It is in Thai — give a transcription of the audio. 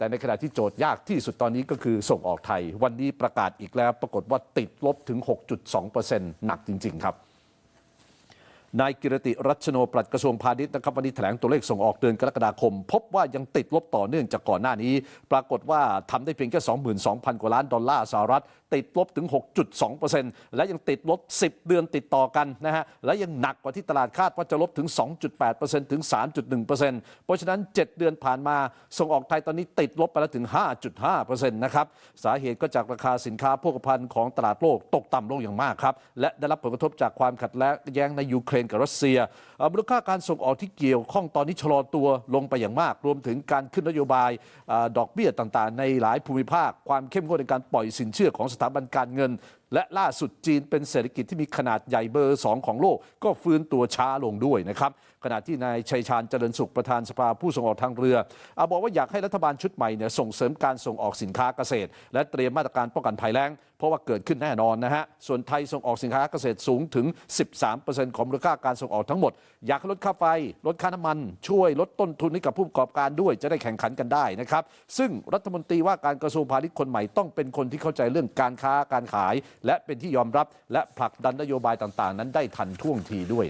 แต่ในขณะที่โจทย์ยากที่สุดตอนนี้ก็คือส่งออกไทย วันนี้ประกาศอีกแล้วปรากฏว่าติดลบถึง 6.2%หนักจริง ๆ ครับ นายกิรติรัชโนปลัดกระทรวงพาณิชย์นะครับวันนี้แถลงตัวเลขส่งออกเดือนกรกฎาคม พบว่ายังติดลบต่อเนื่องจากก่อนหน้านี้ ปรากฏว่าทำได้เพียงแค่ 22,000 กว่าล้านดอลลาร์สหรัฐ ติดลบถึง 6.2%และยังติดลบ 10 เดือนติดต่อกันนะฮะและยังหนักกว่าที่ตลาดคาดว่าจะลบถึง 2.8%ถึง 3.1%เพราะฉะนั้น 7 เดือนผ่านมาส่งออกไทยตอนนี้ติดลบไปแล้วถึง 5.5%นะครับสาเหตุก็จากราคาสินค้าโภคภัณฑ์ของตลาดโลกตกต่ำลงอย่างมากครับและได้รับผลกระทบจากความขัดแย้งในยูเครนนกับรัสเซียอ่อมูลค่าการส่งออกที่เกี่ยวข้องตอนนี้ชะลอตัวลงไปอย่างมาก รวมถึงการขึ้นนโยบายอดอกเบี้ยต่างๆ ในหลายภูมิภาค ความเข้มงวดในการปล่อยสินเชื่อของสถาบันการเงิน และล่าสุดจีนเป็นเศรษฐกิจที่มีขนาดใหญ่เบอร์สองของโลก ก็ฟื้นตัวช้าลงด้วยนะครับขณะที่นายชัยชาญเจริญสุขประธานสภาผู้ส่งออกทางเรือเอาบอกว่าอยากให้รัฐบาลชุดใหม่เนี่ยส่งเสริมการส่งออกสินค้าเกษตร และเตรียมมาตรการป้องกันภัยแล้ง เพราะว่าเกิดขึ้นแน่นอนนะฮะ ส่วนไทยส่งออกสินค้าเกษตรสูงถึง 13%ของมูลค่าการส่งออกทั้งหมด อยากลดค่าไฟ ลดค่าน้ำมัน ช่วยลดต้นทุนให้กับผู้ประกอบการด้วย จะได้แข่งขันกันได้นะครับ ซึ่งรัฐมนตรีว่าการกระทรวงพาณิชย์คนใหม่ต้องเป็นคนที่เข้าใจเรื่องการค้าการขาย และเป็นที่ยอมรับและผลักดันนโยบายต่างๆ นั้นได้ทันท่วงทีด้วยนะ